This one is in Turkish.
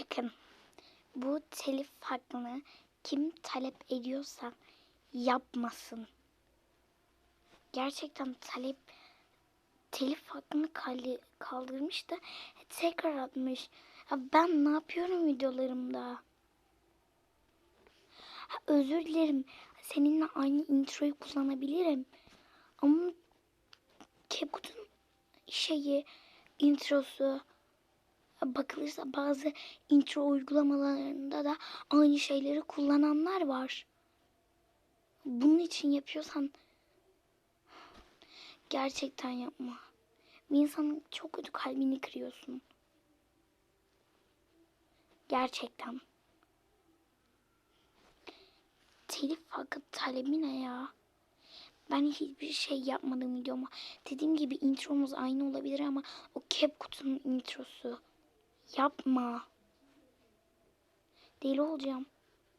Bakın bu telif hakkını kim talep ediyorsa yapmasın. Gerçekten talep telif hakkını kaldırmış da tekrar atmış. Ben ne yapıyorum videolarımda? Özür dilerim. Seninle aynı introyu kullanabilirim. Ama CapCut'un şeyi introsu bakılırsa bazı intro uygulamalarında da aynı şeyleri kullananlar var. Bunun için yapıyorsan gerçekten yapma. Bir insanın çok kötü kalbini kırıyorsun. Gerçekten. Telif hakkı talebi ne ya? Ben hiçbir şey yapmadım videoma. Dediğim gibi intromuz aynı olabilir ama o CapCut'un introsu. Yapma. Deli olacağım.